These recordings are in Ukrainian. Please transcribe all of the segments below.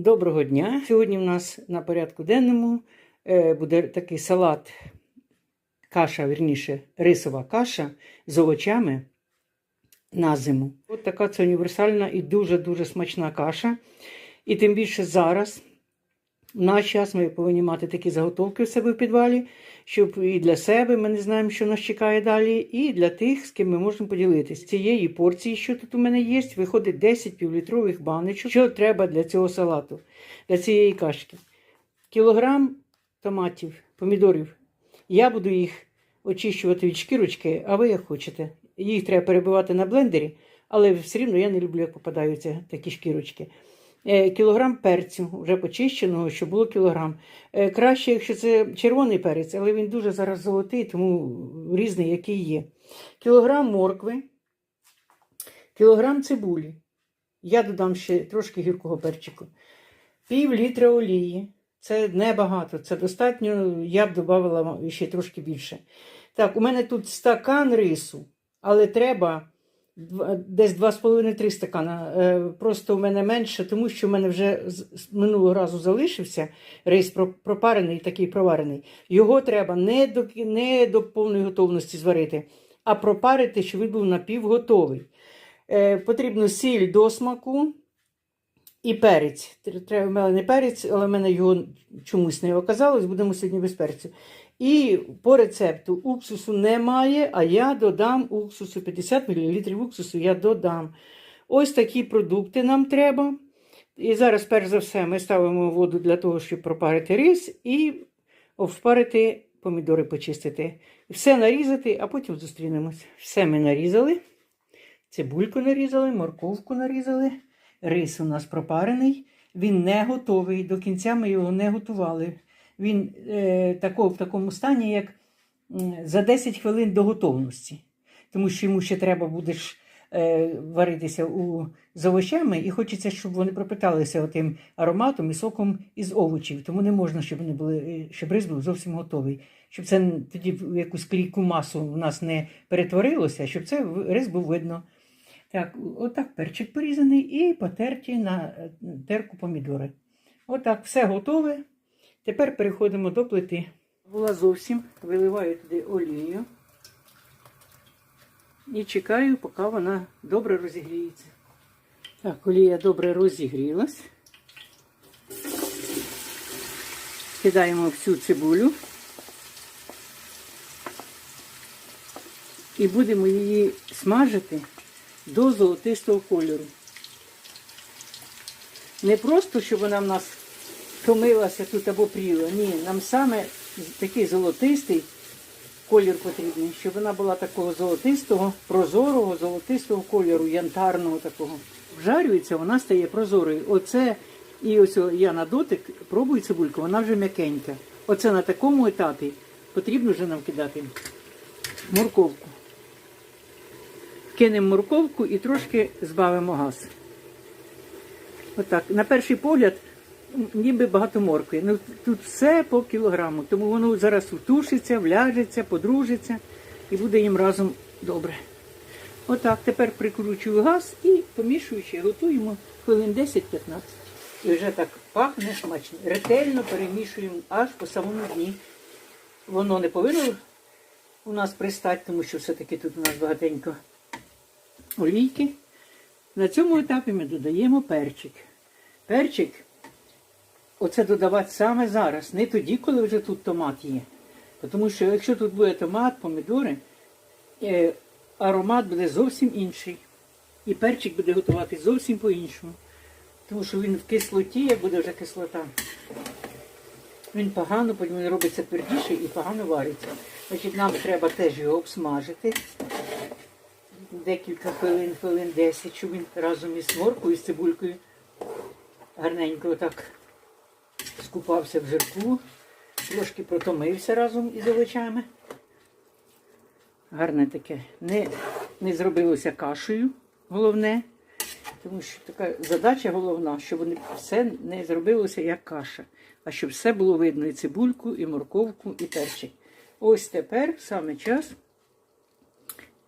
Доброго дня! Сьогодні в нас на порядку денному е, буде такий салат, каша, вірніше, рисова каша з овочами на зиму. От така це універсальна і дуже-дуже смачна каша. І тим більше зараз, в наш час, ми повинні мати такі заготовки в себе в підвалі, щоб і для себе ми не знаємо, що нас чекає далі, і для тих, з ким ми можемо поділитися. Цієї порції, що тут у мене є, виходить 10 півлітрових баночок. Що треба для цього салату, для цієї кашки? Кілограм томатів, помідорів. Я буду їх очищувати від шкірочки, а ви як хочете. Їх треба перебивати на блендері, але все рівно я не люблю, як попадаються такі шкірочки. Е, Кілограм перцю, вже почищеного, щоб було кілограм. Е, Краще, якщо це червоний перець, але він дуже зараз золотий, тому різний, який є. Кілограм моркви, кілограм цибулі. Я додам ще трошки гіркого перчику. Пів літра олії. Це небагато, це достатньо, я б додавала ще трошки більше. Так, у мене тут стакан рису, але треба десь 2,5-3 стакана. Е, Просто у мене менше, тому що в мене вже з минулого разу залишився про- пропарений, такий проварений. Його треба не до, не до повної готовності зварити, а пропарити, щоб він був напівготовий. Е, Потрібно сіль до смаку і перець. Тр- Треба мелений перець, але в мене його чомусь не оказалось, будемо сьогодні без перцю. І по рецепту уксусу немає, а я додам уксусу 50 мл уксусу я додам. Ось такі продукти нам треба. І зараз, перш за все, ми ставимо воду для того, щоб пропарити рис і впарити помідори почистити. Все нарізати, а потім зустрінемось. Все ми нарізали. Цибульку нарізали, морковку нарізали. Рис у нас пропарений. Він не готовий. До кінця ми його не готували. Він е, тако, в такому стані, як за 10 хвилин до готовності. Тому що йому ще треба буде ж, е, варитися у, з овочами, і хочеться, щоб вони пропиталися тим ароматом і соком із овочів. Тому не можна, щоб вони були, е, щоб рис був зовсім готовий. Щоб це тоді в якусь клійку масу в нас не перетворилося, щоб це рис був видно. Так, отак перчик порізаний і потерті на е, терку помідори. Отак, все готове. Тепер переходимо до плити. Була зовсім, виливаю туди олію і чекаю, поки вона добре розігріється. Так, олія добре розігрілась. Кидаємо всю цибулю і будемо її смажити до золотистого кольору. Не просто, щоб вона в нас томилася тут або пріла. Ні, нам саме такий золотистий колір потрібний, щоб вона була такого золотистого, прозорого, золотистого кольору, янтарного такого. Вжарюється, вона стає прозорою. Оце і ось я на дотик пробую цибульку, вона вже м'якенька. Оце на такому етапі потрібно вже нам кидати морковку. Кинемо морковку і трошки збавимо газ. Отак. На перший погляд, ніби багато моркви. Ну, тут все по кілограму, тому воно зараз втушиться, вляжеться, подружиться і буде їм разом добре. Отак, тепер прикручую газ і помішуючи, готуємо хвилин 10-15. І вже так пахне смачно. Ретельно перемішуємо аж по самому дні. Воно не повинно у нас пристати, тому що все-таки тут у нас багатенько олійки. На цьому етапі ми додаємо перчик. Перчик, оце додавати саме зараз, не тоді, коли вже тут томат є. Тому що якщо тут буде томат, помідори, е, аромат буде зовсім інший. І перчик буде готувати зовсім по-іншому. Тому що він в кислоті, як буде вже кислота, він погано, потім він робиться твердіший і погано вариться. Значить, нам треба теж його обсмажити декілька хвилин, хвилин 10, щоб він разом із моркою, з цибулькою гарненько отак скупався в жирку, трошки протомився разом із овочами. Гарне таке. Не, не зробилося кашею, головне. Тому що така задача головна, щоб все не зробилося як каша, а щоб все було видно і цибульку, і морковку, і перчик. Ось тепер саме час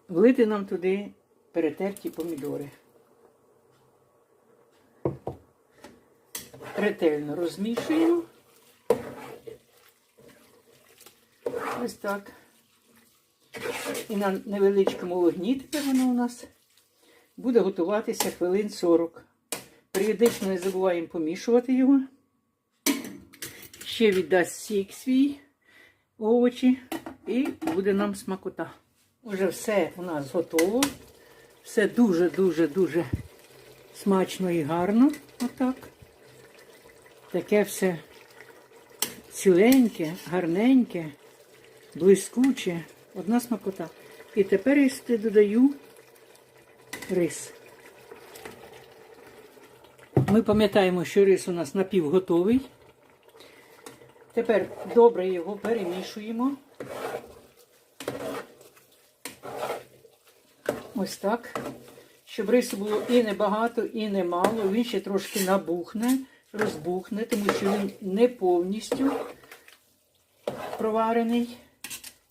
влити нам туди перетерті помідори. Ретельно розмішуємо. Ось так. І на невеличкому вогні тепер воно у нас буде готуватися хвилин 40. Періодично не забуваємо помішувати його. Ще віддасть сік свій овочі і буде нам смакота. Уже все у нас готово. Все дуже-дуже-дуже смачно і гарно. Отак. Таке все ціленьке, гарненьке, блискуче. Одна смакота. І тепер я сюди додаю рис. Ми пам'ятаємо, що рис у нас напівготовий. Тепер добре його перемішуємо. Ось так. Щоб рису було і небагато, і немало. Він ще трошки набухне, розбухне, тому що він не повністю проварений.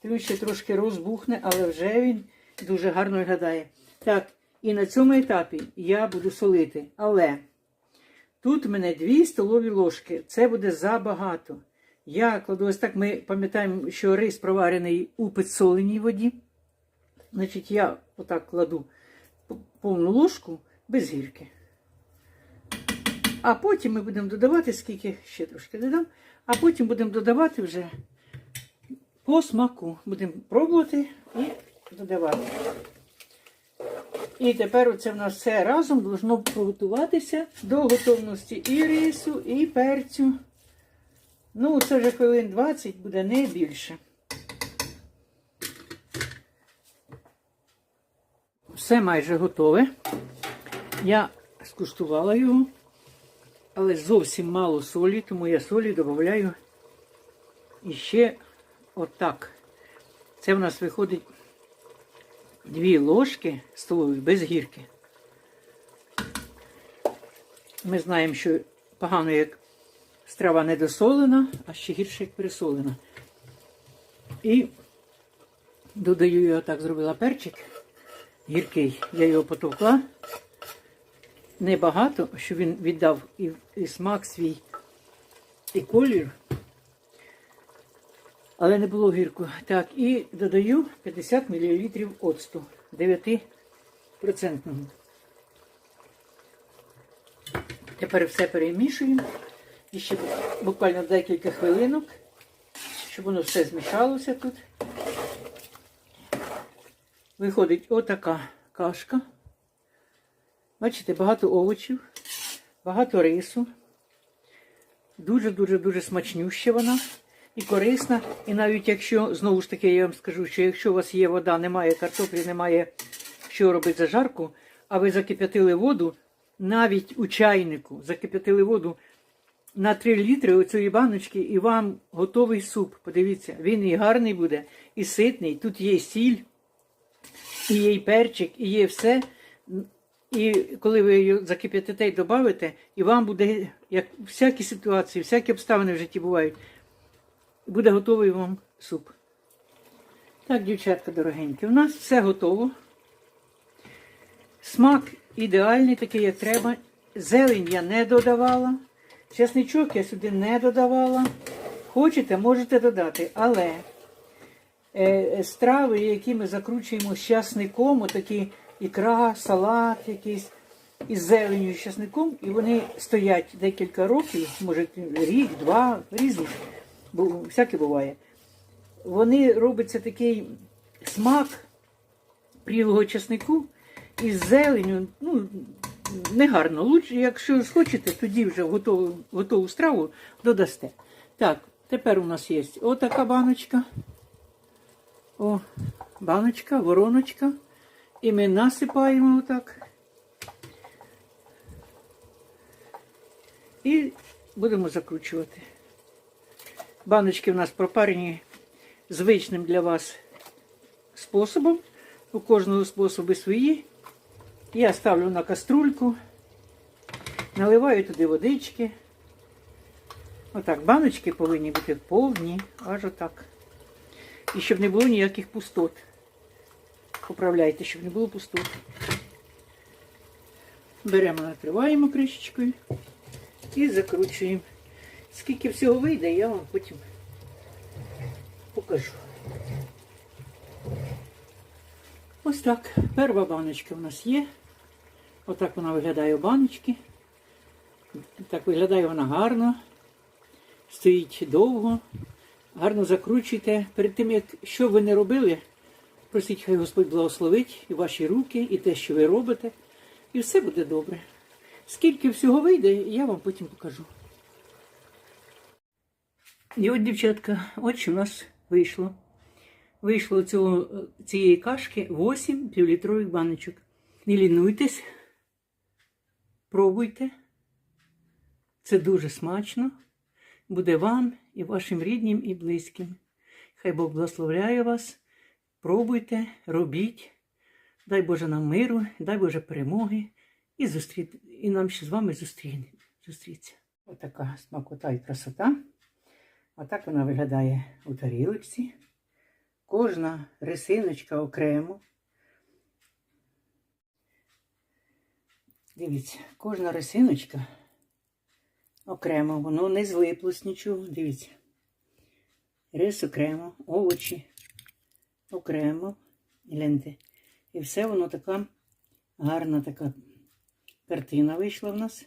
Він ще трошки розбухне, але вже він дуже гарно виглядає. Так, і на цьому етапі я буду солити. Але тут в мене 2 столові ложки. Це буде забагато. Я кладу ось так, ми пам'ятаємо, що рис проварений у підсоленій воді. Значить, я отак кладу повну ложку без гірки. А потім ми будемо додавати, скільки ще трошки додам, а потім будемо додавати вже по смаку. Будемо пробувати і додавати. І тепер оце в нас все разом должно приготуватися до готовності і рису, і перцю. Ну, це вже хвилин 20 буде не більше. Все майже готове. Я скуштувала його, але зовсім мало солі, тому я солі додаю іще отак. Це в нас виходить дві ложки столові без гірки. Ми знаємо, що погано, як страва недосолена, а ще гірше, як пересолена. І додаю я отак, зробила перчик гіркий. Я його потовкла. Небагато, щоб він віддав і, і смак свій, і колір. Але не було гірку. Так, і додаю 50 мл оцту 9%. Тепер все перемішуємо. І ще буквально декілька хвилинок, щоб воно все змішалося тут. Виходить отака кашка. Бачите, багато овочів, багато рису. Дуже-дуже-дуже смачнюща вона і корисна. І навіть якщо, знову ж таки, я вам скажу, що якщо у вас є вода, немає картоплі, немає що робити зажарку, а ви закип'ятили воду, навіть у чайнику закип'ятили воду на 3 літри оцієї баночки, і вам готовий суп. Подивіться, він і гарний буде, і ситний. Тут є сіль, і є перчик, і є все. І коли ви її закип'ятите і додавите, і вам буде, як всякі ситуації, всякі обставини в житті бувають, буде готовий вам суп. Так, дівчатка дорогенькі, у нас все готово. Смак ідеальний, такий, як треба. Зелень я не додавала. Чесничок я сюди не додавала. Хочете, можете додати. Але е, страви, які ми закручуємо з часником, отакі ікра, салат якийсь із зеленю, з часником, і вони стоять декілька років, може рік, два, різні, бо всяке буває. Вони робиться такий смак прілого часнику із зеленю, ну, негарно. Лучше, якщо схочете, тоді вже готову, готову страву додасте. Так, тепер у нас є отака баночка. О, баночка, вороночка. І ми насипаємо отак. І будемо закручувати. Баночки у нас пропарені звичним для вас способом. У кожного способи свої. Я ставлю на каструльку, наливаю туди водички. Отак, баночки повинні бути повні, аж отак. І щоб не було ніяких пустот. Поправляйте, щоб не було пустот. Беремо, накриваємо кришечкою І закручуємо. Скільки всього вийде, я вам потім покажу. Ось так. Перша баночка у нас є. Отак вона виглядає у баночці. Так виглядає вона гарно. Стоїть довго. Гарно закручуйте. Перед тим, як що ви не робили, просіть, хай Господь благословить і ваші руки, і те, що ви робите. І все буде добре. Скільки всього вийде, я вам потім покажу. І от, дівчатка, от що в нас вийшло. Вийшло цього, цієї кашки 8 півлітрових баночок. Не лінуйтесь, пробуйте. Це дуже смачно. Буде вам і вашим рідним і близьким. Хай Бог благословляє вас. Пробуйте, робіть. Дай Боже нам миру, дай Боже перемоги і, зустріт... і нам ще з вами зустріне... зустріться. Отака смакота і красота. Отак вона виглядає у тарілочці. Кожна рисиночка окремо. Дивіться, кожна рисиночка окремо, воно не злиплось нічого. Дивіться. Рис окремо, овочі окремо. Гляньте. І все воно така гарна така картина вийшла в нас.